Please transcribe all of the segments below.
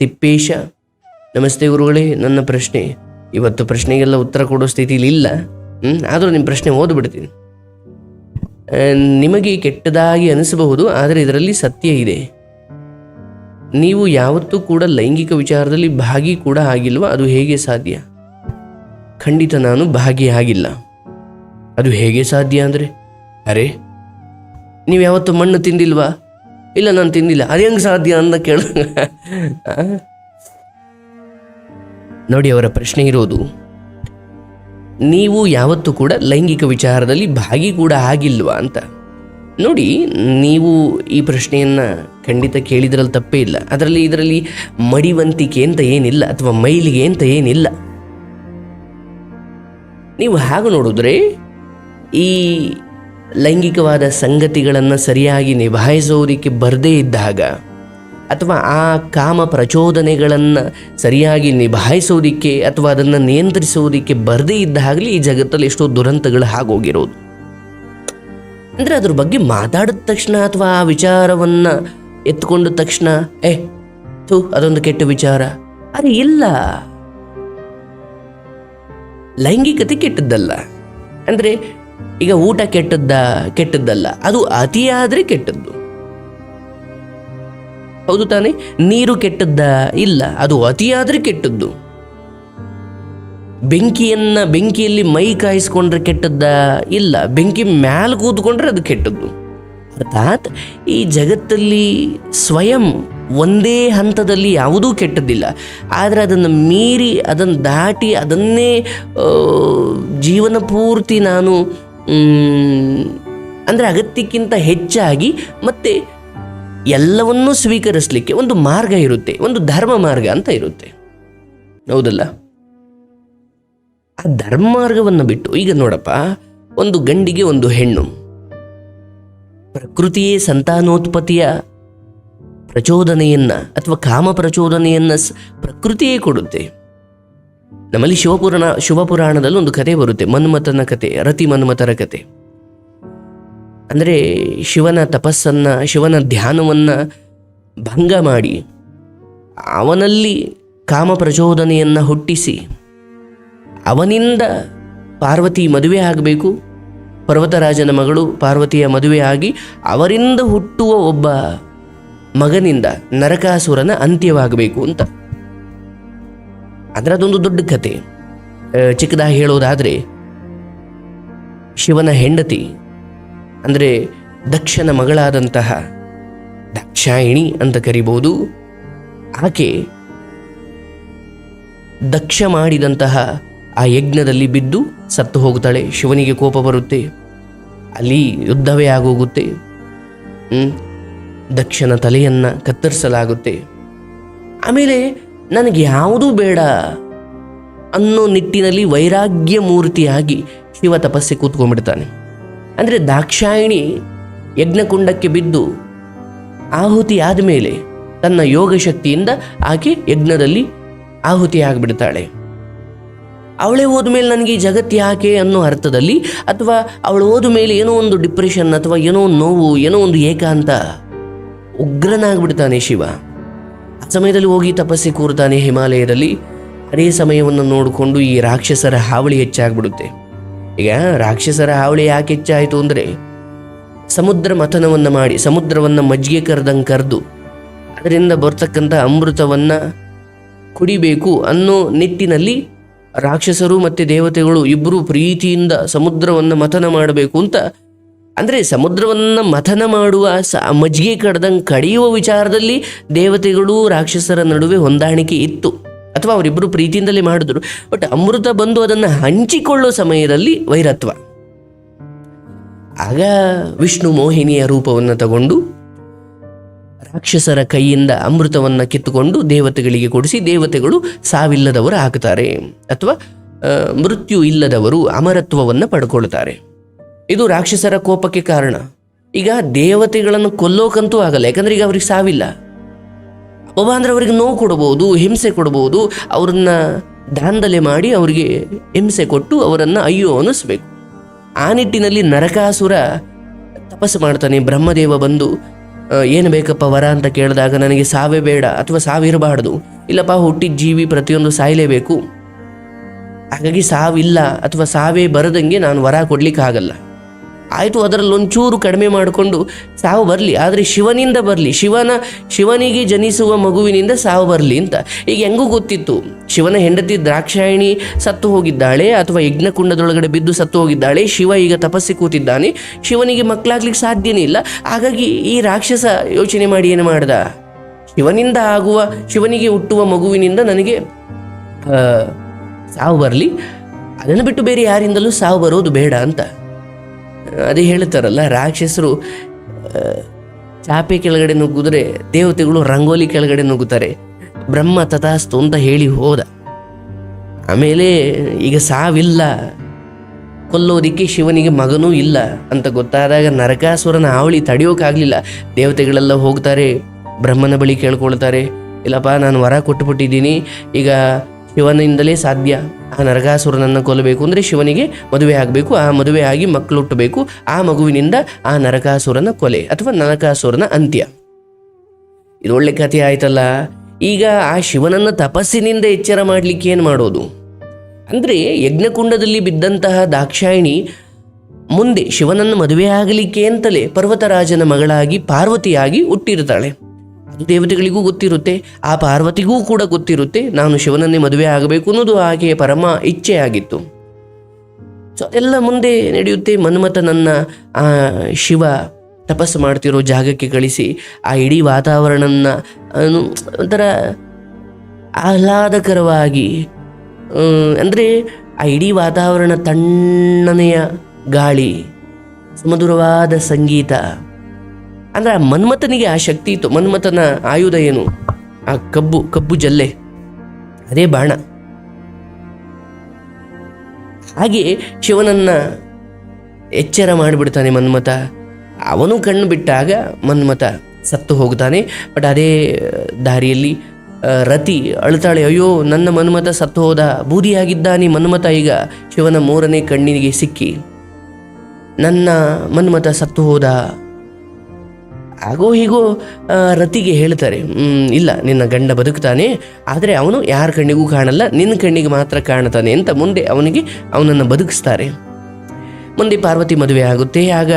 ತಿಪ್ಪೇಶ, ನಮಸ್ತೆ ಗುರುಗಳೇ, ನನ್ನ ಪ್ರಶ್ನೆ. ಇವತ್ತು ಪ್ರಶ್ನೆಗೆಲ್ಲ ಉತ್ತರ ಕೊಡೋ ಸ್ಥಿತಿಲಿ ಇಲ್ಲ. ಆದರೂ ನಿಮ್ಮ ಪ್ರಶ್ನೆ ಓದ್ಬಿಡ್ತೀನಿ. ನಿಮಗೆ ಕೆಟ್ಟದಾಗಿ ಅನಿಸಬಹುದು, ಆದರೆ ಇದರಲ್ಲಿ ಸತ್ಯ ಇದೆ. ನೀವು ಯಾವತ್ತೂ ಕೂಡ ಲೈಂಗಿಕ ವಿಚಾರದಲ್ಲಿ ಭಾಗಿ ಕೂಡ ಆಗಿಲ್ವ? ಅದು ಹೇಗೆ ಸಾಧ್ಯ? ಖಂಡಿತ ನಾನು ಭಾಗಿಯಾಗಿಲ್ಲ ಅದು ಹೇಗೆ ಸಾಧ್ಯ ಅಂದರೆ, ಅರೆ, ನೀವು ಯಾವತ್ತೂ ಮಣ್ಣು ತಿಂದಿಲ್ವಾ? ಇಲ್ಲ, ನಾನು ತಿಂದಿಲ್ಲ ಅದು ಹೆಂಗೆ ಸಾಧ್ಯ ಅಂತ ಕೇಳ. ನೋಡಿ, ಅವರ ಪ್ರಶ್ನೆ ಇರೋದು, ನೀವು ಯಾವತ್ತೂ ಕೂಡ ಲೈಂಗಿಕ ವಿಚಾರದಲ್ಲಿ ಭಾಗಿ ಕೂಡ ಆಗಿಲ್ವಾ ಅಂತ. ನೋಡಿ, ನೀವು ಈ ಪ್ರಶ್ನೆಯನ್ನು ಖಂಡಿತ ಕೇಳಿದ್ರಲ್ಲಿ ತಪ್ಪೇ ಇಲ್ಲ. ಅದರಲ್ಲಿ, ಇದರಲ್ಲಿ ಮಡಿವಂತಿಕೆ ಅಂತ ಏನಿಲ್ಲ, ಅಥವಾ ಮೈಲಿಗೆ ಅಂತ ಏನಿಲ್ಲ. ನೀವು ಹಾಗೆ ನೋಡಿದ್ರೆ, ಈ ಲೈಂಗಿಕವಾದ ಸಂಗತಿಗಳನ್ನು ಸರಿಯಾಗಿ ನಿಭಾಯಿಸೋದಕ್ಕೆ ಬರದೇ ಇದ್ದಾಗ ಅಥವಾ ಆ ಕಾಮ ಪ್ರಚೋದನೆಗಳನ್ನು ಸರಿಯಾಗಿ ನಿಭಾಯಿಸೋದಕ್ಕೆ ಅಥವಾ ಅದನ್ನು ನಿಯಂತ್ರಿಸೋದಕ್ಕೆ ಬರದೇ ಇದ್ದಾಗಲಿ ಈ ಜಗತ್ತಲ್ಲಿ ಎಷ್ಟೋ ದುರಂತಗಳು ಆಗೋಗಿರೋದು ಅಂದರೆ ಅದ್ರ ಬಗ್ಗೆ ಮಾತಾಡಿದ ತಕ್ಷಣ ಅಥವಾ ಆ ವಿಚಾರವನ್ನು ಎತ್ಕೊಂಡ ತಕ್ಷಣ, ಏ, ಥೂ, ಅದೊಂದು ಕೆಟ್ಟ ವಿಚಾರ. ಅರೆ ಇಲ್ಲ. ಲೈಂಗಿಕತೆ ಕೆಟ್ಟದ್ದಲ್ಲ. ಅಂದರೆ ಈಗ ಊಟ ಕೆಟ್ಟದ್ದ, ಕೆಟ್ಟದ್ದಲ್ಲ. ಅದು ಅತಿಯಾದರೆ ಕೆಟ್ಟದ್ದು. ಹೌದು ತಾನೇ? ನೀರು ಕೆಟ್ಟದ್ದ ಇಲ್ಲ, ಅದು ಅತಿಯಾದರೆ ಕೆಟ್ಟದ್ದು. ಬೆಂಕಿಯನ್ನ ಬೆಂಕಿಯಲ್ಲಿ ಮೈ ಕಾಯಿಸ್ಕೊಂಡ್ರೆ ಕೆಟ್ಟದ್ದ ಇಲ್ಲ, ಬೆಂಕಿ ಮ್ಯಾಲ ಕೂತ್ಕೊಂಡ್ರೆ ಅದು ಕೆಟ್ಟದ್ದು. ಅರ್ಥಾತ್ ಈ ಜಗತ್ತಲ್ಲಿ ಸ್ವಯಂ ಒಂದೇ ಹಂತದಲ್ಲಿ ಯಾವುದೂ ಕೆಟ್ಟದ್ದಿಲ್ಲ. ಆದರೆ ಅದನ್ನು ಮೀರಿ ಅದನ್ನು ದಾಟಿ ಅದನ್ನೇ ಜೀವನ ಪೂರ್ತಿ ನಾನು ಅಂದರೆ ಅಗತ್ಯಕ್ಕಿಂತ ಹೆಚ್ಚಾಗಿ ಮತ್ತೆ ಎಲ್ಲವನ್ನೂ ಸ್ವೀಕರಿಸಲಿಕ್ಕೆ ಒಂದು ಮಾರ್ಗ ಇರುತ್ತೆ, ಒಂದು ಧರ್ಮ ಮಾರ್ಗ ಅಂತ ಇರುತ್ತೆ. ಹೌದಲ್ಲ? ಆ ಧರ್ಮ ಮಾರ್ಗವನ್ನು ಬಿಟ್ಟು, ಈಗ ನೋಡಪ್ಪ, ಒಂದು ಗಂಡಿಗೆ ಒಂದು ಹೆಣ್ಣು. ಪ್ರಕೃತಿಯೇ ಸಂತಾನೋತ್ಪತ್ತಿಯ ಪ್ರಚೋದನೆಯನ್ನು, ಅಥವಾ ಕಾಮ ಪ್ರಚೋದನೆಯನ್ನು ಪ್ರಕೃತಿಯೇ ಕೊಡುತ್ತೆ. ನಮ್ಮಲ್ಲಿ ಶಿವಪುರಾಣ ಶಿವಪುರಾಣದಲ್ಲಿ ಒಂದು ಕತೆ ಬರುತ್ತೆ, ಮನ್ಮಥನ ಕತೆ, ರತಿ ಮನ್ಮಥರ ಕತೆ. ಅಂದರೆ ಶಿವನ ತಪಸ್ಸನ್ನ, ಶಿವನ ಧ್ಯಾನವನ್ನ ಭಂಗ ಮಾಡಿ, ಅವನಲ್ಲಿ ಕಾಮ ಪ್ರಚೋದನೆಯನ್ನು ಹುಟ್ಟಿಸಿ, ಅವನಿಂದ ಪಾರ್ವತಿ ಮದುವೆ ಆಗಬೇಕು, ಪರ್ವತರಾಜನ ಮಗಳು ಪಾರ್ವತಿಯ ಮದುವೆ ಆಗಿ, ಅವರಿಂದ ಹುಟ್ಟುವ ಒಬ್ಬ ಮಗನಿಂದ ನರಕಾಸುರನ ಅಂತ್ಯವಾಗಬೇಕು ಅಂತ. ಆದರೆ ಅದೊಂದು ದೊಡ್ಡ ಕತೆ. ಚಿಕ್ಕದಾಗಿ ಹೇಳೋದಾದರೆ ಶಿವನ ಹೆಂಡತಿ, ಅಂದರೆ ದಕ್ಷನ ಮಗಳಾದಂತಹ ದಕ್ಷಾಯಿಣಿ ಅಂತ ಕರಿಬೋದು. ಆಕೆ ದಕ್ಷ ಮಾಡಿದಂತಹ ಆ ಯಜ್ಞದಲ್ಲಿ ಬಿದ್ದು ಸತ್ತು ಹೋಗುತ್ತಾಳೆ. ಶಿವನಿಗೆ ಕೋಪ ಬರುತ್ತೆ. ಅಲ್ಲಿ ಯುದ್ಧವೇ ಆಗೋಗುತ್ತೆ? ದಕ್ಷನ ತಲೆಯನ್ನ ಕತ್ತರಿಸಲಾಗುತ್ತೆ. ಆಮೇಲೆ ನನಗೆ ಯಾವುದೂ ಬೇಡ ಅನ್ನೋ ನಿಟ್ಟಿನಲ್ಲಿ ವೈರಾಗ್ಯ ಮೂರ್ತಿಯಾಗಿ ಶಿವ ತಪಸ್ಸೆ ಕೂತ್ಕೊಂಡ್ಬಿಡ್ತಾನೆ. ಅಂದರೆ ದಾಕ್ಷಾಯಿಣಿ ಯಜ್ಞಕುಂಡಕ್ಕೆ ಬಿದ್ದು ಆಹುತಿ ಆದಮೇಲೆ ತನ್ನ ಯೋಗ ಶಕ್ತಿಯಿಂದ ಆಕೆ ಯಜ್ಞದಲ್ಲಿ ಆಹುತಿ ಆಗಿಬಿಡ್ತಾಳೆ. ಅವಳೇ ಹೋದ್ಮೇಲೆ ನನಗೆ ಈ ಜಗತ್ತು ಯಾಕೆ ಅನ್ನೋ ಅರ್ಥದಲ್ಲಿ ಅಥವಾ ಅವಳು ಹೋದ ಮೇಲೆ ಏನೋ ಒಂದು ಡಿಪ್ರೆಷನ್ ಅಥವಾ ಏನೋ ಒಂದು ನೋವು, ಏನೋ ಒಂದು ಏಕಾಂತ ಉಗ್ರನಾಗ್ಬಿಡ್ತಾನೆ ಶಿವ. ಸಮಯದಲ್ಲಿ ಹೋಗಿ ತಪಸ್ಸಿ ಕೂರ್ತಾನೆ ಹಿಮಾಲಯದಲ್ಲಿ. ಅದೇ ಸಮಯವನ್ನು ನೋಡಿಕೊಂಡು ಈ ರಾಕ್ಷಸರ ಹಾವಳಿ ಹೆಚ್ಚಾಗ್ಬಿಡುತ್ತೆ. ಈಗ ರಾಕ್ಷಸರ ಹಾವಳಿ ಯಾಕೆ ಹೆಚ್ಚಾಯಿತು ಅಂದರೆ, ಸಮುದ್ರ ಮಥನವನ್ನು ಮಾಡಿ, ಸಮುದ್ರವನ್ನು ಮಜ್ಜಿಗೆ ಕರೆದಂಗೆ ಕರೆದು, ಅದರಿಂದ ಬರ್ತಕ್ಕಂಥ ಅಮೃತವನ್ನು ಕುಡಿಬೇಕು ಅನ್ನೋ ನಿಟ್ಟಿನಲ್ಲಿ ರಾಕ್ಷಸರು ಮತ್ತು ದೇವತೆಗಳು ಇಬ್ಬರು ಪ್ರೀತಿಯಿಂದ ಸಮುದ್ರವನ್ನು ಮಥನ ಮಾಡಬೇಕು ಅಂತ ಅಂದರೆ ಸಮುದ್ರವನ್ನು ಮಥನ ಮಾಡುವ ಸ, ಮಜ್ಜಿಗೆ ಕಡ್ದಂಗೆ ಕಡಿಯುವ ವಿಚಾರದಲ್ಲಿ ದೇವತೆಗಳು ರಾಕ್ಷಸರ ನಡುವೆ ಹೊಂದಾಣಿಕೆ ಇತ್ತು. ಅಥವಾ ಅವರಿಬ್ಬರು ಪ್ರೀತಿಯಿಂದಲೇ ಮಾಡಿದ್ರು. ಬಟ್ ಅಮೃತ ಬಂದು ಅದನ್ನು ಹಂಚಿಕೊಳ್ಳೋ ಸಮಯದಲ್ಲಿ ವೈರತ್ವ. ಆಗ ವಿಷ್ಣು ಮೋಹಿನಿಯ ರೂಪವನ್ನು ತಗೊಂಡು ರಾಕ್ಷಸರ ಕೈಯಿಂದ ಅಮೃತವನ್ನು ಕಿತ್ತುಕೊಂಡು ದೇವತೆಗಳಿಗೆ ಕೊಡಿಸಿ ದೇವತೆಗಳು ಸಾವಿಲ್ಲದವರು ಆಗ್ತಾರೆ. ಅಥವಾ ಮೃತ್ಯು ಇಲ್ಲದವರು ಅಮರತ್ವವನ್ನು ಪಡ್ಕೊಳ್ತಾರೆ. ಇದು ರಾಕ್ಷಸರ ಕೋಪಕ್ಕೆ ಕಾರಣ. ಈಗ ದೇವತೆಗಳನ್ನು ಕೊಲ್ಲೋಕಂತೂ ಆಗಲ್ಲ, ಯಾಕಂದ್ರೆ ಈಗ ಅವ್ರಿಗೆ ಸಾವಿಲ್ಲ. ಒಬ್ಬ ಅಂದ್ರೆ ಅವರಿಗೆ ನೋವು ಕೊಡಬಹುದು ಹಿಂಸೆ ಕೊಡಬಹುದು ಅವ್ರನ್ನ ದಾಂಧಲೆ ಮಾಡಿ ಅವರಿಗೆ ಹಿಂಸೆ ಕೊಟ್ಟು ಅವರನ್ನು ಅಯ್ಯೋ ಅನಿಸ್ಬೇಕು ಆ ನಿಟ್ಟಿನಲ್ಲಿ ನರಕಾಸುರ ತಪಸ್ಸು ಮಾಡ್ತಾನೆ, ಬ್ರಹ್ಮದೇವ ಬಂದು ಏನು ಬೇಕಪ್ಪ ವರ ಅಂತ ಕೇಳಿದಾಗ ನನಗೆ ಸಾವೇ ಬೇಡ ಅಥವಾ ಸಾವಿರಬಾರ್ದು ಇಲ್ಲಪ್ಪ ಹುಟ್ಟಿದ ಜೀವಿ ಪ್ರತಿಯೊಂದು ಸಾಯಲೇಬೇಕು. ಹಾಗಾಗಿ ಸಾವಿಲ್ಲ ಅಥವಾ ಸಾವೇ ಬರದಂಗೆ ನಾನು ವರ ಕೊಡ್ಲಿಕ್ಕಾಗಲ್ಲ. ಆಯಿತು ಅದರಲ್ಲೊಂಚೂರು ಕಡಿಮೆ ಮಾಡಿಕೊಂಡು ಸಾವು ಬರಲಿ. ಆದರೆ ಶಿವನಿಂದ ಬರಲಿ. ಶಿವನ, ಶಿವನಿಗೆ ಜನಿಸುವ ಮಗುವಿನಿಂದ ಸಾವು ಬರಲಿ ಅಂತ. ಈಗ ಹೆಂಗೂ ಗೊತ್ತಿತ್ತು. ಶಿವನ ಹೆಂಡತಿ ದ್ರಾಕ್ಷಾಯಣಿ ಸತ್ತು ಹೋಗಿದ್ದಾಳೆ, ಅಥವಾ ಯಜ್ಞಕುಂಡದೊಳಗಡೆ ಬಿದ್ದು ಸತ್ತು ಹೋಗಿದ್ದಾಳೆ. ಶಿವ ಈಗ ತಪಸ್ಸಿ ಕೂತಿದ್ದಾನೆ. ಶಿವನಿಗೆ ಮಕ್ಕಳಾಗ್ಲಿಕ್ಕೆ ಸಾಧ್ಯನೇ ಇಲ್ಲ. ಹಾಗಾಗಿ ಈ ರಾಕ್ಷಸ ಯೋಚನೆ ಮಾಡಿ ಏನು ಮಾಡ್ದ? ಶಿವನಿಂದ ಆಗುವ, ಶಿವನಿಗೆ ಹುಟ್ಟುವ ಮಗುವಿನಿಂದ ನನಗೆ ಸಾವು ಬರಲಿ. ಅದನ್ನು ಬಿಟ್ಟು ಬೇರೆ ಯಾರಿಂದಲೂ ಸಾವು ಬರೋದು ಬೇಡ ಅಂತ. ಅದೇ ಹೇಳ್ತಾರಲ್ಲ, ರಾಕ್ಷಸರು ಚಾಪೆ ಕೆಳಗಡೆ ನುಗ್ಗಿದ್ರೆ ದೇವತೆಗಳು ರಂಗೋಲಿ ಕೆಳಗಡೆ ನುಗ್ಗುತ್ತಾರೆ. ಬ್ರಹ್ಮ ತಥಾಸ್ತು ಅಂತ ಹೇಳಿ ಹೋದ. ಆಮೇಲೆ ಈಗ ಸಾವಿಲ್ಲ, ಕೊಲ್ಲೋದಿಕ್ಕೆ ಶಿವನಿಗೆ ಮಗನೂ ಇಲ್ಲ ಅಂತ ಗೊತ್ತಾದಾಗ ನರಕಾಸುರನ ಹಾವಳಿ ತಡೆಯೋಕ್ಕಾಗಲಿಲ್ಲ ದೇವತೆಗಳೆಲ್ಲ ಹೋಗ್ತಾರೆ, ಬ್ರಹ್ಮನ ಬಳಿ ಕೇಳ್ಕೊಳ್ತಾರೆ, ಇಲ್ಲಪ್ಪ ನಾನು ವರ ಕೊಟ್ಟುಬಿಟ್ಟಿದ್ದೀನಿ ಈಗ ಶಿವನಿಂದಲೇ ಸಾಧ್ಯ. ಆ ನರಕಾಸುರನನ್ನು ಕೊಲ್ಲಬೇಕು ಅಂದರೆ ಶಿವನಿಗೆ ಮದುವೆ ಆಗಬೇಕು, ಆ ಮದುವೆ ಆಗಿ ಮಕ್ಕಳು ಹುಟ್ಟಬೇಕು ಆ ಮಗುವಿನಿಂದ ಆ ನರಕಾಸುರನ ಕೊಲೆ ಅಥವಾ ನರಕಾಸುರನ ಅಂತ್ಯ. ಇದು ಒಳ್ಳೆ ಕಥೆ ಆಯ್ತಲ್ಲ. ಈಗ ಆ ಶಿವನನ್ನ ತಪಸ್ಸಿನಿಂದ ಎಚ್ಚರ ಮಾಡಲಿಕ್ಕೆ ಏನು ಮಾಡೋದು? ಅಂದರೆ ಯಜ್ಞಕುಂಡದಲ್ಲಿ ಬಿದ್ದಂತಹ ದಾಕ್ಷಾಯಿಣಿ ಮುಂದೆ ಶಿವನನ್ನು ಮದುವೆ ಆಗಲಿಕ್ಕೆ ಅಂತಲೇ ಪರ್ವತರಾಜನ ಮಗಳಾಗಿ ಪಾರ್ವತಿಯಾಗಿ ಹುಟ್ಟಿರ್ತಾಳೆ. ದೇವತೆಗಳಿಗೂ ಗೊತ್ತಿರುತ್ತೆ, ಆ ಪಾರ್ವತಿಗೂ ಕೂಡ ಗೊತ್ತಿರುತ್ತೆ, ನಾನು ಶಿವನನ್ನೇ ಮದುವೆ ಆಗಬೇಕು ಅನ್ನೋದು ಆಕೆಯ ಪರಮ ಇಚ್ಛೆ ಆಗಿತ್ತು ಸೊ ಅದೆಲ್ಲ ಮುಂದೆ ನಡೆಯುತ್ತೆ, ಮನ್ಮಥನನ್ನ, ಆ, ಶಿವ ತಪಸ್ಸು ಮಾಡ್ತಿರೋ ಜಾಗಕ್ಕೆ ಕಳಿಸಿ, ಆ ಇಡೀ ವಾತಾವರಣನ ಒಂಥರ ಆಹ್ಲಾದಕರವಾಗಿ ಅಂದರೆ ಆ ಇಡೀ ವಾತಾವರಣ ತಣ್ಣನೆಯ ಗಾಳಿ, ಸುಮಧುರವಾದ ಸಂಗೀತ. ಅಂದರೆ ಆ ಮನ್ಮಥನಿಗೆ ಆ ಶಕ್ತಿ ಇತ್ತು. ಮನ್ಮಥನ ಆಯುಧ ಏನು? ಆ ಕಬ್ಬು ಕಬ್ಬು ಜಲ್ಲೆ. ಅದೇ ಬಾಣ. ಹಾಗೆ ಶಿವನನ್ನ ಎಚ್ಚರ ಮಾಡಿಬಿಡ್ತಾನೆ ಮನ್ಮಥ. ಅವನು ಕಣ್ಣು ಬಿಟ್ಟಾಗ ಮನ್ಮತ ಸತ್ತು ಹೋಗ್ತಾನೆ. ಬಟ್ ಅದೇ ದಾರಿಯಲ್ಲಿ ರತಿ ಅಳ್ತಾಳೆ, ಅಯ್ಯೋ, ನನ್ನ ಮನ್ಮತ ಸತ್ತು ಹೋದ ಬೂದಿಯಾಗಿದ್ದಾನೆ ಮನ್ಮತ ಈಗ ಶಿವನ ಮೂರನೇ ಕಣ್ಣಿಗೆ ಸಿಕ್ಕಿ, ನನ್ನ ಮನ್ಮತ ಸತ್ತು ಹೋದ ಆಗೋ ಹೀಗೋ ರತಿಗೆ ಹೇಳ್ತಾರೆ "ಹ್ಮ್, ಇಲ್ಲ ನಿನ್ನ ಗಂಡ ಬದುಕ್ತಾನೆ ಆದರೆ ಅವನು ಯಾರ ಕಣ್ಣಿಗೂ ಕಾಣಲ್ಲ ನಿನ್ನ ಕಣ್ಣಿಗೆ ಮಾತ್ರ ಕಾಣ್ತಾನೆ ಅಂತ ಮುಂದೆ ಅವನಿಗೆ ಅವನನ್ನು ಬದುಕಿಸ್ತಾರೆ. ಮುಂದೆ ಪಾರ್ವತಿ ಮದುವೆ ಆಗುತ್ತೆ ಆಗ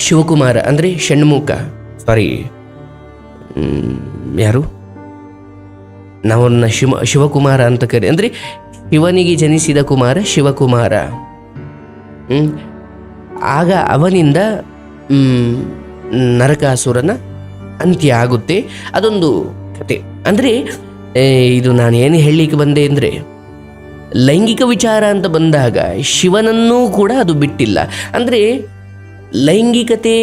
ಶಿವಕುಮಾರ ಅಂದರೆ ಷಣ್ಮುಖ. ಸಾರಿ ಯಾರು? ನಾವನ್ನ ಶಿವ ಶಿವಕುಮಾರ ಅಂತ ಕರಿ ಅಂದರೆ ಶಿವನಿಗೆ ಜನಿಸಿದ ಕುಮಾರ ಶಿವಕುಮಾರ. ಆಗ ಅವನಿಂದ ನರಕಾಸುರನ ಅಂತ್ಯ ಆಗುತ್ತೆ. ಅದೊಂದು ಕತೆ. ಅಂದರೆ ಇದು ನಾನು ಏನು ಹೇಳಲಿಕ್ಕೆ ಬಂದೆ ಅಂದರೆ, ಲೈಂಗಿಕ ವಿಚಾರ ಅಂತ ಬಂದಾಗ ಶಿವನನ್ನೂ ಕೂಡ ಅದು ಬಿಟ್ಟಿಲ್ಲ. ಅಂದರೆ, ಲೈಂಗಿಕತೆ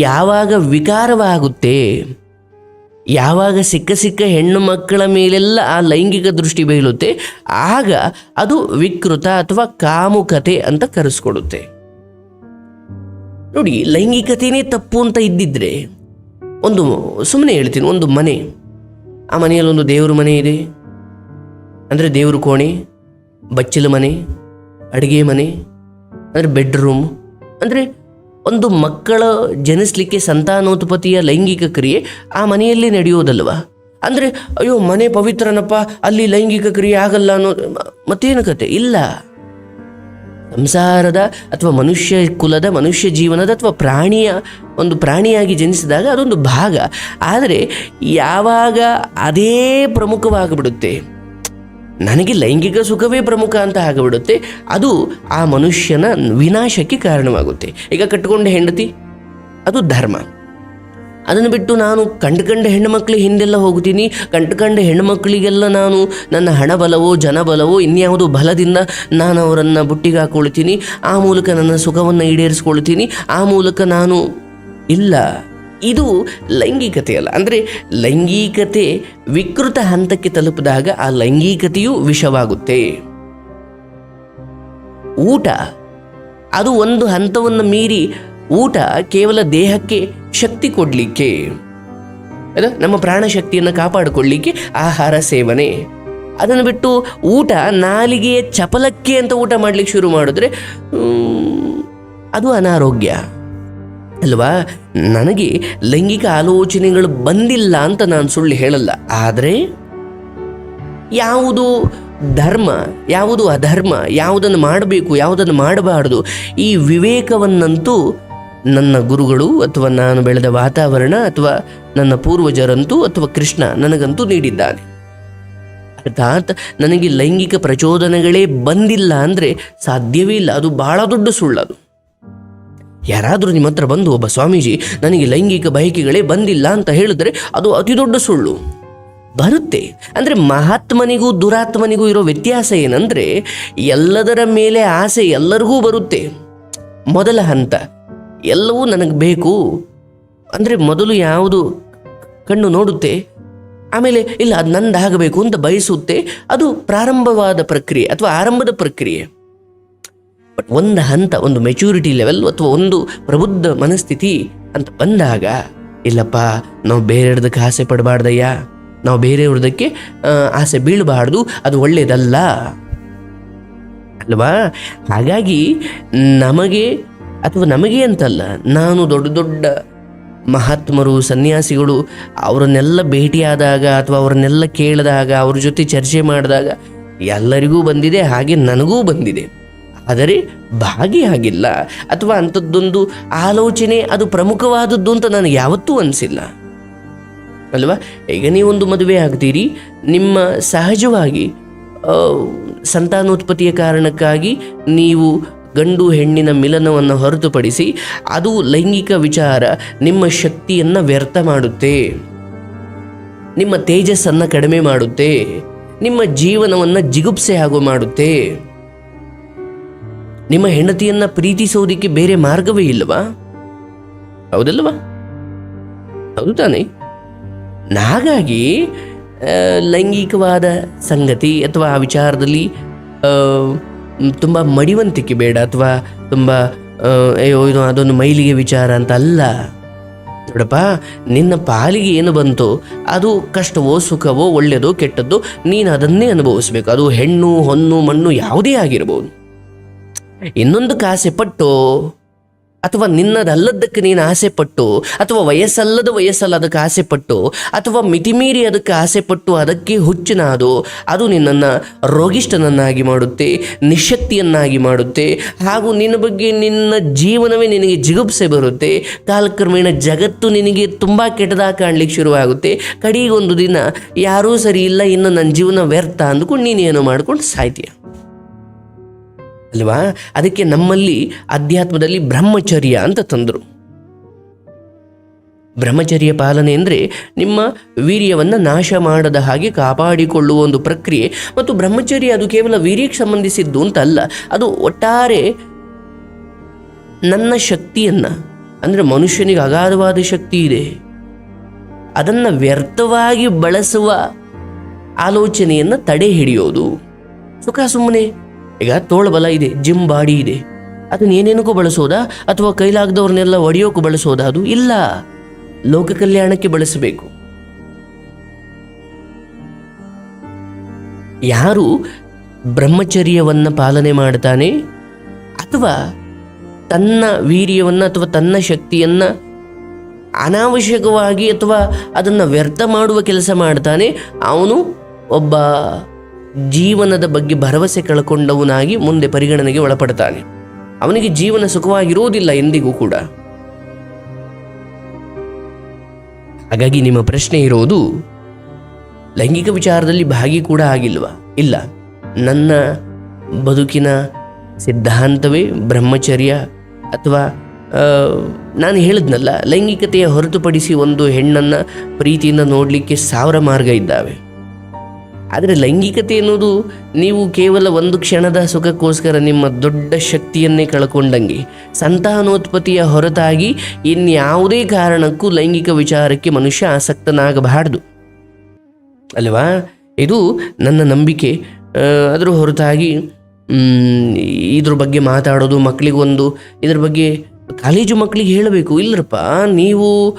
ಯಾವಾಗ ವಿಕಾರವಾಗುತ್ತೆ, ಯಾವಾಗ ಸಿಕ್ಕ ಸಿಕ್ಕ ಹೆಣ್ಣು ಮಕ್ಕಳ ಮೇಲೆಲ್ಲ ಆ ಲೈಂಗಿಕ ದೃಷ್ಟಿ ಬೀಳುತ್ತೆ, ಆಗ ಅದು ವಿಕೃತ ಅಥವಾ ಕಾಮುಕತೆ ಅಂತ ಕರೆಸ್ಕೊಡುತ್ತೆ. ನೋಡಿ ಲೈಂಗಿಕತೆಯೇ ತಪ್ಪು ಅಂತ ಇದ್ದಿದ್ರೆ ಒಂದು ಸುಮ್ಮನೆ ಹೇಳ್ತೀನಿ, ಒಂದು ಮನೆ. ಆ ಮನೆಯಲ್ಲಿ ಒಂದು ದೇವ್ರ ಮನೆ ಇದೆ. ಅಂದರೆ ದೇವ್ರ ಕೋಣೆ, ಬಚ್ಚಲ ಮನೆ, ಅಡುಗೆ ಮನೆ, ಅಂದರೆ ಬೆಡ್ರೂಮ್. ಅಂದರೆ ಒಂದು ಮಕ್ಕಳ ಜನಿಸ್ಲಿಕ್ಕೆ ಸಂತಾನೋತ್ಪತ್ತಿಯ ಲೈಂಗಿಕ ಕ್ರಿಯೆ ಆ ಮನೆಯಲ್ಲೇ ನಡೆಯೋದಲ್ವ? ಅಂದರೆ, ಅಯ್ಯೋ, ಮನೆ ಪವಿತ್ರನಪ್ಪ, ಅಲ್ಲಿ ಲೈಂಗಿಕ ಕ್ರಿಯೆ ಆಗಲ್ಲ ಅನ್ನೋ ಮತ್ತೇನು ಕತೆ? ಇಲ್ಲ. ಸಂಸಾರದ ಅಥವಾ ಮನುಷ್ಯ ಕುಲದ, ಮನುಷ್ಯ ಜೀವನದ ಅಥವಾ ಪ್ರಾಣಿಯ ಒಂದು ಪ್ರಾಣಿಯಾಗಿ ಜನಿಸಿದಾಗ ಅದೊಂದು ಭಾಗ. ಆದರೆ ಯಾವಾಗ ಅದೇ ಪ್ರಮುಖವಾಗಿಬಿಡುತ್ತೆ? ನನಗೆ ಲೈಂಗಿಕ ಸುಖವೇ ಪ್ರಮುಖ ಅಂತ ಆಗಿಬಿಡುತ್ತೆ. ಅದು ಆ ಮನುಷ್ಯನ ವಿನಾಶಕ್ಕೆ ಕಾರಣವಾಗುತ್ತೆ. ಈಗ ಕಟ್ಕೊಂಡ ಹೆಂಡತಿ, ಅದು ಧರ್ಮ. ಅದನ್ನು ಬಿಟ್ಟು ನಾನು ಕಂಡು ಕಂಡ ಹೆಣ್ಣುಮಕ್ಳ ಹಿಂದೆಲ್ಲ ಹೋಗ್ತೀನಿ ಕಂಡು ಕಂಡ ಹೆಣ್ಣುಮಕ್ಕಳಿಗೆಲ್ಲ ನಾನು ನನ್ನ ಹಣಬಲವೋ, ಜನಬಲವೋ, ಇನ್ಯಾವುದೋ ಬಲದಿಂದ ನಾನು ಅವರನ್ನು ಬುಟ್ಟಿಗೆ ಹಾಕೊಳ್ತೀನಿ ಆ ಮೂಲಕ ನನ್ನ ಸುಖವನ್ನು ಈಡೇರಿಸ್ಕೊಳ್ತೀನಿ ಆ ಮೂಲಕ ನಾನು ಇಲ್ಲ. ಇದು ಲೈಂಗಿಕತೆ ಅಲ್ಲ ಅಂದರೆ ಲೈಂಗಿಕತೆ ವಿಕೃತ ಹಂತಕ್ಕೆ ತಲುಪಿದಾಗ ಆ ಲೈಂಗಿಕತೆಯು ವಿಷವಾಗುತ್ತೆ. ಊಟ. ಅದು ಒಂದು ಹಂತವನ್ನು ಮೀರಿ ಊಟ ಕೇವಲ ದೇಹಕ್ಕೆ ಶಕ್ತಿ ಕೊಡಲಿಕ್ಕೆ ನಮ್ಮ ಪ್ರಾಣಶಕ್ತಿಯನ್ನು ಕಾಪಾಡಿಕೊಳ್ಳಿಕ್ಕೆ ಆಹಾರ ಸೇವನೆ. ಅದನ್ನು ಬಿಟ್ಟು ಊಟ ನಾಲಿಗೆಯ ಚಪಲಕ್ಕೆ ಅಂತ ಊಟ ಮಾಡ್ಲಿಕ್ಕೆ ಶುರು ಮಾಡಿದ್ರೆ ಅದು ಅನಾರೋಗ್ಯ. ಅಲ್ವಾ? ನನಗೆ ಲೈಂಗಿಕ ಆಲೋಚನೆಗಳು ಬಂದಿಲ್ಲ ಅಂತ ನಾನು ಸುಳ್ಳು ಹೇಳಲ್ಲ. ಆದರೆ ಯಾವುದು ಧರ್ಮ, ಯಾವುದು ಅಧರ್ಮ, ಯಾವುದನ್ನು ಮಾಡಬೇಕು, ಯಾವುದನ್ನು ಮಾಡಬಾರದು, ಈ ವಿವೇಕವನ್ನಂತೂ ನನ್ನ ಗುರುಗಳು ಅಥವಾ ನಾನು ಬೆಳೆದ ವಾತಾವರಣ ಅಥವಾ ನನ್ನ ಪೂರ್ವಜರಂತೂ ಅಥವಾ ಕೃಷ್ಣ ನನಗಂತೂ ನೀಡಿದ್ದಾನೆ. ಅರ್ಥಾತ್ ನನಗೆ ಲೈಂಗಿಕ ಪ್ರಚೋದನೆಗಳೇ ಬಂದಿಲ್ಲ ಅಂದರೆ ಸಾಧ್ಯವೇ ಇಲ್ಲ. ಅದು ಬಹಳ ದೊಡ್ಡ ಸುಳ್ಳದು. ಯಾರಾದರೂ ನಿಮ್ಮ ಹತ್ರ ಬಂದು, ಒಬ್ಬ ಸ್ವಾಮೀಜಿ, ನನಗೆ ಲೈಂಗಿಕ ಬಯಕೆಗಳೇ ಬಂದಿಲ್ಲ ಅಂತ ಹೇಳಿದ್ರೆ ಅದು ಅತಿ ದೊಡ್ಡ ಸುಳ್ಳು. ಬರುತ್ತೆ. ಅಂದರೆ ಮಹಾತ್ಮನಿಗೂ ದುರಾತ್ಮನಿಗೂ ಇರೋ ವ್ಯತ್ಯಾಸ ಏನಂದರೆ ಎಲ್ಲದರ ಮೇಲೆ ಆಸೆ ಎಲ್ಲರಿಗೂ ಬರುತ್ತೆ. ಮೊದಲ ಹಂತ. ಎಲ್ಲವೂ ನನಗೆ ಬೇಕು. ಅಂದರೆ ಮೊದಲು ಯಾವುದು ಕಣ್ಣು ನೋಡುತ್ತೆ, ಆಮೇಲೆ ಇಲ್ಲ ಅದು ನಂದಾಗಬೇಕು ಅಂತ ಬಯಸುತ್ತೆ, ಅದು ಪ್ರಾರಂಭವಾದ ಪ್ರಕ್ರಿಯೆ ಅಥವಾ ಆರಂಭದ ಪ್ರಕ್ರಿಯೆ. ಬಟ್ ಒಂದು ಹಂತ, ಒಂದು ಮೆಚೂರಿಟಿ ಲೆವೆಲ್ ಅಥವಾ ಒಂದು ಪ್ರಬುದ್ಧ ಮನಸ್ಥಿತಿ ಅಂತ ಬಂದಾಗ, ಇಲ್ಲಪ್ಪ, ನಾವು ಬೇರೆಯವ್ರದಕ್ಕೆ ಆಸೆ ಪಡಬಾರ್ದಯ್ಯ, ನಾವು ಬೇರೆಯವ್ರದಕ್ಕೆ ಆಸೆ ಬೀಳಬಾರ್ದು, ಅದು ಒಳ್ಳೆಯದಲ್ಲ ಅಲ್ವಾ? ಹಾಗಾಗಿ ನಮಗೆ ಅಥವಾ ನಮಗೆ ಅಂತಲ್ಲ, ನಾನು ದೊಡ್ಡ ದೊಡ್ಡ ಮಹಾತ್ಮರು, ಸನ್ಯಾಸಿಗಳು, ಅವರನ್ನೆಲ್ಲ ಭೇಟಿಯಾದಾಗ ಅಥವಾ ಅವರನ್ನೆಲ್ಲ ಕೇಳಿದಾಗ, ಅವ್ರ ಜೊತೆ ಚರ್ಚೆ ಮಾಡಿದಾಗ ಎಲ್ಲರಿಗೂ ಬಂದಿದೆ, ಹಾಗೆ ನನಗೂ ಬಂದಿದೆ. ಆದರೆ ಭಾಗಿಯಾಗಿಲ್ಲ ಅಥವಾ ಅಂಥದ್ದೊಂದು ಆಲೋಚನೆ, ಅದು ಪ್ರಮುಖವಾದದ್ದು ಅಂತ ನನಗೆ ಯಾವತ್ತೂ ಅನಿಸಿಲ್ಲ. ಅಲ್ವಾ? ಈಗ ನೀವೊಂದು ಮದುವೆ ಆಗ್ತೀರಿ, ನಿಮ್ಮ ಸಹಜವಾಗಿ ಸಂತಾನೋತ್ಪತ್ತಿಯ ಕಾರಣಕ್ಕಾಗಿ ನೀವು ಗಂಡು ಹೆಣ್ಣಿನ ಮಿಲನವನ್ನು ಹೊರತುಪಡಿಸಿ ಅದು ಲೈಂಗಿಕ ವಿಚಾರ ನಿಮ್ಮ ಶಕ್ತಿಯನ್ನು ವ್ಯರ್ಥ ಮಾಡುತ್ತೆ. ನಿಮ್ಮ ತೇಜಸ್ಸನ್ನು ಕಡಿಮೆ ಮಾಡುತ್ತೆ. ನಿಮ್ಮ ಜೀವನವನ್ನು ಜಿಗುಪ್ಸೆ ಹಾಗೂ ಮಾಡುತ್ತೆ. ನಿಮ್ಮ ಹೆಂಡತಿಯನ್ನು ಪ್ರೀತಿಸೋದಿಕ್ಕೆ ಬೇರೆ ಮಾರ್ಗವೇ ಇಲ್ಲವಾ? ಹೌದಲ್ವಾ ಹೌದು ತಾನೇ. ಹಾಗಾಗಿ ಲೈಂಗಿಕವಾದ ಸಂಗತಿ ಅಥವಾ ಆ ವಿಚಾರದಲ್ಲಿ ತುಂಬ ಮಡಿವಂತಿಕೆ ಬೇಡ ಅಥವಾ ತುಂಬ ಅಯ್ಯೋ, ಇದು ಅದೊಂದು ಮೈಲಿಗೆ ವಿಚಾರ ಅಂತ ಅಲ್ಲ. ನೋಡಪ್ಪ, ನಿನ್ನ ಪಾಲಿಗೆ ಏನು ಬಂತು? ಅದು ಕಷ್ಟವೋ, ಸುಖವೋ, ಒಳ್ಳೆಯದೋ, ಕೆಟ್ಟದ್ದು, ನೀನು ಅದನ್ನೇ ಅನುಭವಿಸ್ಬೇಕು. ಅದು ಹೆಣ್ಣು, ಹೊನ್ನು, ಮಣ್ಣು ಯಾವುದೇ ಆಗಿರ್ಬೋದು. ಇನ್ನೊಂದು ಕಾಸೆ ಪಟ್ಟು? ಅಥವಾ ನಿನ್ನದಲ್ಲದಕ್ಕೆ ನೀನು ಆಸೆ ಪಟ್ಟು ಅಥವಾ ವಯಸ್ಸಲ್ಲದ ವಯಸ್ಸಲ್ಲ ಅದಕ್ಕೆ ಆಸೆ ಪಟ್ಟು ಅಥವಾ ಮಿತಿಮೀರಿ ಅದಕ್ಕೆ ಆಸೆ ಪಟ್ಟು ಅದಕ್ಕೆ ಹುಚ್ಚಿನಾದು, ಅದು ನಿನ್ನನ್ನು ರೋಗಿಷ್ಠನನ್ನಾಗಿ ಮಾಡುತ್ತೆ, ನಿಶಕ್ತಿಯನ್ನಾಗಿ ಮಾಡುತ್ತೆ. ಹಾಗೂ ನಿನ್ನ ಬಗ್ಗೆ ನಿನ್ನ ಜೀವನವೇ ನಿನಗೆ ಜಿಗುಪ್ಸೆ ಬರುತ್ತೆ. ಕಾಲಕ್ರಮೇಣ ಜಗತ್ತು ನಿನಗೆ ತುಂಬ ಕೆಟ್ಟದಾಗಿ ಕಾಣ್ಲಿಕ್ಕೆ ಶುರುವಾಗುತ್ತೆ. ಕಡೆಗೊಂದು ದಿನ ಯಾರೂ ಸರಿ ಇಲ್ಲ, ಇನ್ನು ನನ್ನ ಜೀವನ ವ್ಯರ್ಥ ಅಂದ್ಕೊಂಡು ನೀನೇನು ಮಾಡ್ಕೊಂಡು ಸಾಯ್ತೀಯ. ಅಲ್ವಾ? ಅದಕ್ಕೆ ನಮ್ಮಲ್ಲಿ ಅಧ್ಯಾತ್ಮದಲ್ಲಿ ಬ್ರಹ್ಮಚರ್ಯ ಅಂತ ತಂದರು. ಬ್ರಹ್ಮಚರ್ಯ ಪಾಲನೆ ಅಂದರೆ ನಿಮ್ಮ ವೀರ್ಯವನ್ನು ನಾಶ ಮಾಡದ ಹಾಗೆ ಕಾಪಾಡಿಕೊಳ್ಳುವ ಒಂದು ಪ್ರಕ್ರಿಯೆ. ಮತ್ತು ಬ್ರಹ್ಮಚರ್ಯ ಅದು ಕೇವಲ ವೀರ್ಯಕ್ಕೆ ಸಂಬಂಧಿಸಿದ್ದು ಅಂತ ಅಲ್ಲ, ಅದು ಒಟ್ಟಾರೆ ನನ್ನ ಶಕ್ತಿಯನ್ನು, ಅಂದರೆ ಮನುಷ್ಯನಿಗೆ ಅಗಾಧವಾದ ಶಕ್ತಿ ಇದೆ. ಅದನ್ನು ವ್ಯರ್ಥವಾಗಿ ಬಳಸುವ ಆಲೋಚನೆಯನ್ನು ತಡೆ ಹಿಡಿಯೋದು. ಸುಖ ಸುಮ್ಮನೆ ಈಗ ತೋಳಬಲ ಇದೆ, ಜಿಮ್ ಬಾಡಿ ಇದೆ. ಅದನ್ನ ಏನೇನಕ್ಕೂ ಬಳಸೋದಾ? ಅಥವಾ ಕೈಲಾಗದವ್ರನ್ನೆಲ್ಲ ಒಡೆಯೋಕ್ಕೂ ಬಳಸೋದಾ? ಅದು ಇಲ್ಲ. ಲೋಕ ಕಲ್ಯಾಣಕ್ಕೆ ಬಳಸಬೇಕು. ಯಾರು ಬ್ರಹ್ಮಚರ್ಯವನ್ನು ಪಾಲನೆ ಮಾಡ್ತಾನೆ? ಅಥವಾ ತನ್ನ ವೀರ್ಯವನ್ನು ಅಥವಾ ತನ್ನ ಶಕ್ತಿಯನ್ನು ಅನಾವಶ್ಯಕವಾಗಿ ಅಥವಾ ಅದನ್ನು ವ್ಯರ್ಥ ಮಾಡುವ ಕೆಲಸ ಮಾಡ್ತಾನೆ? ಅವನು ಒಬ್ಬ ಜೀವನದ ಬಗ್ಗೆ ಭರವಸೆ ಕಳ್ಕೊಂಡವನಾಗಿ ಮುಂದೆ ಪರಿಗಣನೆಗೆ ಒಳಪಡ್ತಾನೆ. ಅವನಿಗೆ ಜೀವನ ಸುಖವಾಗಿರುವುದಿಲ್ಲ ಎಂದಿಗೂ ಕೂಡ. ಹಾಗಾಗಿ ನಿಮ್ಮ ಪ್ರಶ್ನೆ ಇರೋದು ಲೈಂಗಿಕ ವಿಚಾರದಲ್ಲಿ ಭಾಗಿ ಕೂಡ ಆಗಿಲ್ವಾ? ಇಲ್ಲ. ನನ್ನ ಬದುಕಿನ ಸಿದ್ಧಾಂತವೇ ಬ್ರಹ್ಮಚರ್ಯ ಅಥವಾ ನಾನು ಹೇಳಿದ್ನಲ್ಲ, ಲೈಂಗಿಕತೆಯ ಹೊರತುಪಡಿಸಿ ಒಂದು ಹೆಣ್ಣನ್ನು ಪ್ರೀತಿಯಿಂದ ನೋಡಲಿಕ್ಕೆ ಸಾವಿರ ಮಾರ್ಗ ಇದ್ದಾವೆ. ಆದರೆ ಲೈಂಗಿಕತೆ ಎನ್ನುವುದು ನೀವು ಕೇವಲ ಒಂದು ಕ್ಷಣದ ಸುಖಕ್ಕೋಸ್ಕರ ನಿಮ್ಮ ದೊಡ್ಡ ಶಕ್ತಿಯನ್ನೇ ಕಳ್ಕೊಂಡಂಗೆ. ಸಂತಾನೋತ್ಪತ್ತಿಯ ಹೊರತಾಗಿ ಇನ್ಯಾವುದೇ ಕಾರಣಕ್ಕೂ ಲೈಂಗಿಕ ವಿಚಾರಕ್ಕೆ ಮನುಷ್ಯ ಆಸಕ್ತನಾಗಬಾರ್ದು. ಅಲ್ವಾ? ಇದು ನನ್ನ ನಂಬಿಕೆ. ಅದರ ಹೊರತಾಗಿ ಇದ್ರ ಬಗ್ಗೆ ಮಾತಾಡೋದು ಮಕ್ಕಳಿಗೊಂದು, ಇದ್ರ ಬಗ್ಗೆ ಕಾಲೇಜು ಮಕ್ಕಳಿಗೆ ಹೇಳಬೇಕು. ಇಲ್ಲರಪ್ಪ, ನೀವು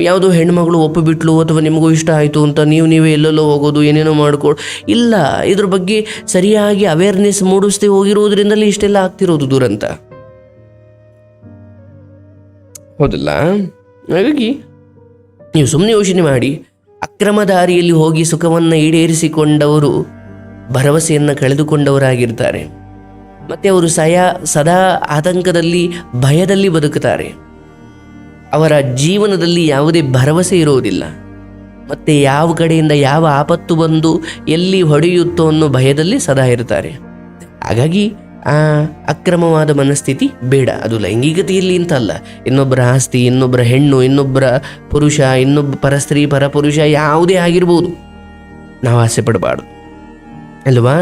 ಯಾವುದೋ ಹೆಣ್ಮಗಳು ಒಪ್ಪಿಬಿಟ್ಲು ಅಥವಾ ನಿಮಗೂ ಇಷ್ಟ ಆಯಿತು ಅಂತ ನೀವು ನೀವೇ ಎಲ್ಲೆಲ್ಲೋ ಹೋಗೋದು, ಏನೇನೋ ಮಾಡ್ಕೊಡು ಇಲ್ಲ, ಇದ್ರ ಬಗ್ಗೆ ಸರಿಯಾಗಿ ಅವೇರ್ನೆಸ್ ಮೂಡಿಸ್ತೇ ಹೋಗಿರೋದ್ರಿಂದಲೇ ಇಷ್ಟೆಲ್ಲ ಆಗ್ತಿರೋದು ದುರಂತ. ಹೌದಲ್ಲ? ಹಾಗಾಗಿ ನೀವು ಸುಮ್ಮನೆ ಯೋಚನೆ ಮಾಡಿ, ಅಕ್ರಮ ದಾರಿಯಲ್ಲಿ ಹೋಗಿ ಸುಖವನ್ನು ಈಡೇರಿಸಿಕೊಂಡವರು, ಭರವಸೆಯನ್ನು ಕಳೆದುಕೊಂಡವರಾಗಿರ್ತಾರೆ. ಮತ್ತೆ ಅವರು ಸಯಾ ಸದಾ ಆತಂಕದಲ್ಲಿ, ಭಯದಲ್ಲಿ ಬದುಕುತ್ತಾರೆ. ಅವರ ಜೀವನದಲ್ಲಿ ಯಾವುದೇ ಭರವಸೆ ಇರುವುದಿಲ್ಲ. ಮತ್ತೆ ಯಾವ ಕಡೆಯಿಂದ ಯಾವ ಆಪತ್ತು ಬಂದು ಎಲ್ಲಿ ಹೊಡೆಯುತ್ತೋ ಅನ್ನೋ ಭಯದಲ್ಲಿ ಸದಾ ಇರ್ತಾರೆ ಹಾಗಾಗಿ ಆ ಅಕ್ರಮವಾದ ಮನಸ್ಥಿತಿ ಬೇಡ. ಅದು ಲೈಂಗಿಕತೆಯಲ್ಲಿ ಅಂತಲ್ಲ ಇನ್ನೊಬ್ಬರ ಆಸ್ತಿ, ಇನ್ನೊಬ್ಬರ ಹೆಣ್ಣು, ಇನ್ನೊಬ್ಬರ ಪುರುಷ, ಇನ್ನೊಬ್ಬ ಪರಸ್ತ್ರೀ ಪರಪುರುಷ ಯಾವುದೇ ಆಗಿರ್ಬೋದು. ನಾವು ಆಸೆ ಪಡಬಾರ್ದು. ಅಲ್ವಾ?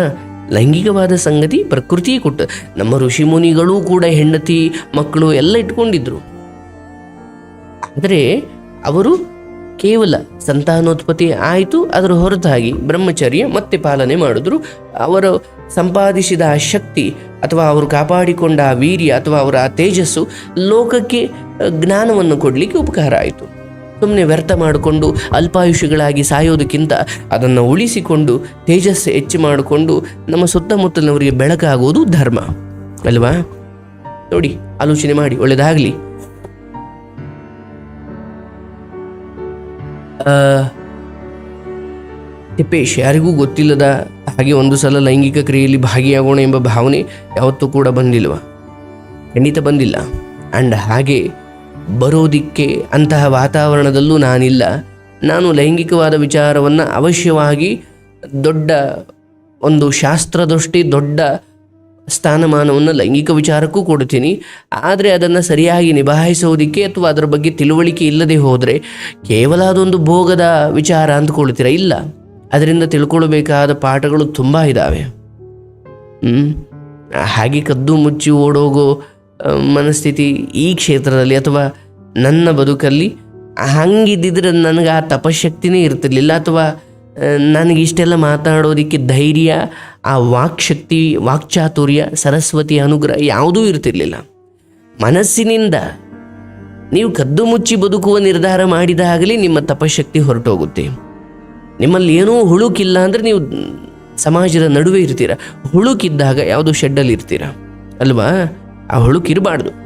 ಲೈಂಗಿಕವಾದ ಸಂಗತಿ ಪ್ರಕೃತಿ ಕೊಟ್ಟ. ನಮ್ಮ ಋಷಿ ಮುನಿಗಳೂ ಕೂಡ ಹೆಂಡತಿ ಮಕ್ಕಳು ಎಲ್ಲ ಇಟ್ಕೊಂಡಿದ್ರು. ಆದರೆ ಅವರು ಕೇವಲ ಸಂತಾನೋತ್ಪತ್ತಿ ಆಯಿತು, ಅದರ ಹೊರತಾಗಿ ಬ್ರಹ್ಮಚರ್ಯ ಮತ್ತೆ ಪಾಲನೆ ಮಾಡಿದ್ರು. ಅವರು ಸಂಪಾದಿಸಿದ ಆ ಶಕ್ತಿ ಅಥವಾ ಅವರು ಕಾಪಾಡಿಕೊಂಡ ಆ ವೀರ್ಯ ಅಥವಾ ಅವರ ಆ ತೇಜಸ್ಸು ಲೋಕಕ್ಕೆ ಜ್ಞಾನವನ್ನು ಕೊಡಲಿಕ್ಕೆ ಉಪಕಾರ ಆಯಿತು. ಸುಮ್ಮನೆ ವ್ಯರ್ಥ ಮಾಡಿಕೊಂಡು ಅಲ್ಪಾಯುಷಿಗಳಾಗಿ ಸಾಯೋದಕ್ಕಿಂತ ಅದನ್ನು ಉಳಿಸಿಕೊಂಡು, ತೇಜಸ್ಸು ಹೆಚ್ಚು ಮಾಡಿಕೊಂಡು ನಮ್ಮ ಸುತ್ತಮುತ್ತಲಿನವರಿಗೆ ಬೆಳಕಾಗುವುದು ಧರ್ಮ. ಅಲ್ವಾ? ನೋಡಿ, ಆಲೋಚನೆ ಮಾಡಿ ಒಳ್ಳೆಯದಾಗಲಿ ತಿಪ್ಪೇಶ್, ಯಾರಿಗೂ ಗೊತ್ತಿಲ್ಲದ ಹಾಗೆ ಒಂದು ಸಲ ಲೈಂಗಿಕ ಕ್ರಿಯೆಯಲ್ಲಿ ಭಾಗಿಯಾಗೋಣ ಎಂಬ ಭಾವನೆ ಯಾವತ್ತೂ ಕೂಡ ಬಂದಿಲ್ವ? ಖಂಡಿತ ಬಂದಿಲ್ಲ. ಆ್ಯಂಡ್ ಹಾಗೆ ಬರೋದಿಕ್ಕೆ ಅಂತಹ ವಾತಾವರಣದಲ್ಲೂ ನಾನಿಲ್ಲ. ನಾನು ಲೈಂಗಿಕವಾದ ವಿಚಾರವನ್ನು ಅವಶ್ಯವಾಗಿ ದೊಡ್ಡ ಒಂದು ಶಾಸ್ತ್ರದೃಷ್ಟಿ, ದೊಡ್ಡ ಸ್ಥಾನಮಾನವನ್ನು ಲೈಂಗಿಕ ವಿಚಾರಕ್ಕೂ ಕೊಡ್ತೀನಿ ಆದರೆ ಅದನ್ನು ಸರಿಯಾಗಿ ನಿಭಾಯಿಸೋದಕ್ಕೆ ಅಥವಾ ಅದರ ಬಗ್ಗೆ ತಿಳುವಳಿಕೆ ಇಲ್ಲದೆ ಹೋದರೆ ಕೇವಲ ಅದೊಂದು ಭೋಗದ ವಿಚಾರ ಅಂದ್ಕೊಳ್ತೀರ? ಇಲ್ಲ. ಅದರಿಂದ ತಿಳ್ಕೊಳ್ಬೇಕಾದ ಪಾಠಗಳು ತುಂಬ ಇದ್ದಾವೆ? ಹಾಗೆ ಕದ್ದು ಮುಚ್ಚಿ ಓಡೋಗೋ ಮನಸ್ಥಿತಿ ಈ ಕ್ಷೇತ್ರದಲ್ಲಿ ಅಥವಾ ನನ್ನ ಬದುಕಲ್ಲಿ ಹಂಗಿದ್ದಿದ್ರೆ ನನಗೆ ಆ ತಪಶಕ್ತಿನೇ ಇರ್ತಿರ್ಲಿಲ್ಲ ಅಥವಾ ನನಗೆ ಇಷ್ಟೆಲ್ಲ ಮಾತಾಡೋದಕ್ಕೆ ಧೈರ್ಯ, ಆ ವಾಕ್ಶಕ್ತಿ, ವಾಕ್ಚಾತುರ್ಯ, ಸರಸ್ವತಿ ಅನುಗ್ರಹ ಯಾವುದೂ ಇರ್ತಿರ್ಲಿಲ್ಲ. ಮನಸ್ಸಿನಿಂದ ನೀವು ಕದ್ದು ಮುಚ್ಚಿ ಬದುಕುವ ನಿರ್ಧಾರ ಮಾಡಿದಾಗಲೇ ನಿಮ್ಮ ತಪಶಕ್ತಿ ಹೊರಟೋಗುತ್ತೆ. ನಿಮ್ಮಲ್ಲಿ ಏನೂ ಹುಳುಕಿಲ್ಲ ಅಂದರೆ ನೀವು ಸಮಾಜದ ನಡುವೆ ಇರ್ತೀರ. ಹುಳುಕಿದ್ದಾಗ ಯಾವುದೋ ಶೆಡ್ಡಲ್ಲಿ ಇರ್ತೀರ ಅಲ್ವಾ? ಆ ಹುಳುಕಿರಬಾರ್ದು.